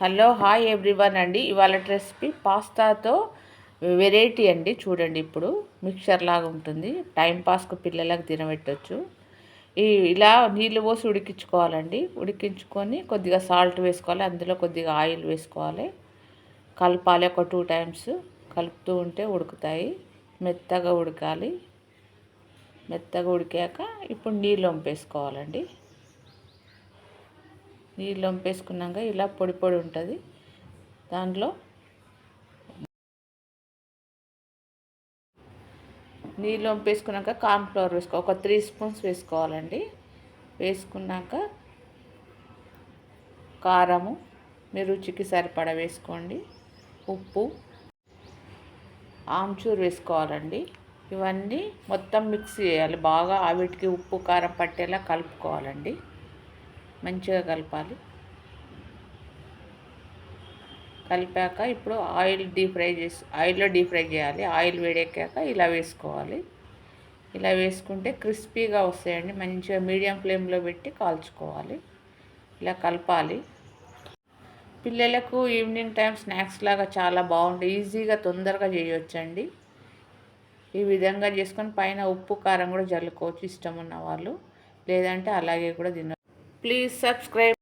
Hello hi everyone అండి. ఇవాళ recipe పాస్తాతో variety అండి. చూడండి ఇప్పుడు మిక్చర్ లాగా ఉంటుంది. టైంపాస్కు పిల్లలకు తినబెట్టచ్చు. ఈ ఇలా నీళ్ళు పోసి ఉడికించుకోవాలండి. ఉడికించుకొని కొద్దిగా సాల్ట్ వేసుకోవాలి. అందులో కొద్దిగా ఆయిల్ వేసుకోవాలి. కలపాలి ఒక టూ టైమ్స్. కలుపుతూ ఉంటే ఉడుకుతాయి. మెత్తగా ఉడకాలి. మెత్తగా ఉడికాక ఇప్పుడు నీళ్ళు వంపేసుకోవాలండి. నీళ్ళు వంపేసుకున్నాక ఇలా పొడి పొడి ఉంటుంది. దాంట్లో నీళ్ళు వంపేసుకున్నాక కార్న్ఫ్లవర్ వేసుకో ఒక త్రీ స్పూన్స్ వేసుకోవాలండి. వేసుకున్నాక కారము మీ రుచికి సరిపడా వేసుకోండి. ఉప్పు ఆమ్చూర్ వేసుకోవాలండి. ఇవన్నీ మొత్తం మిక్స్ చేయాలి బాగా వీటికి ఉప్పు కారం పట్టేలా కలుపుకోవాలండి. మంచిగా కలపాలి. కలిపాక ఇప్పుడు ఆయిల్ డీప్ ఫ్రై చేసి ఆయిల్లో డీప్ ఫ్రై చేయాలి. ఆయిల్ వేడెక్కాక ఇలా వేసుకోవాలి. ఇలా వేసుకుంటే క్రిస్పీగా వస్తాయండి. మంచిగా మీడియం ఫ్లేమ్లో పెట్టి కాల్చుకోవాలి. ఇలా కలపాలి. పిల్లలకు ఈవినింగ్ టైం స్నాక్స్ లాగా చాలా బాగుంది ఈజీగా తొందరగా చేయొచ్చండి. ఈ విధంగా చేసుకొని పైన ఉప్పు కారం కూడా జల్లుకోవచ్చు. ఇష్టం ఉన్న వాళ్ళు. లేదంటే అలాగే కూడా తిన Please subscribe.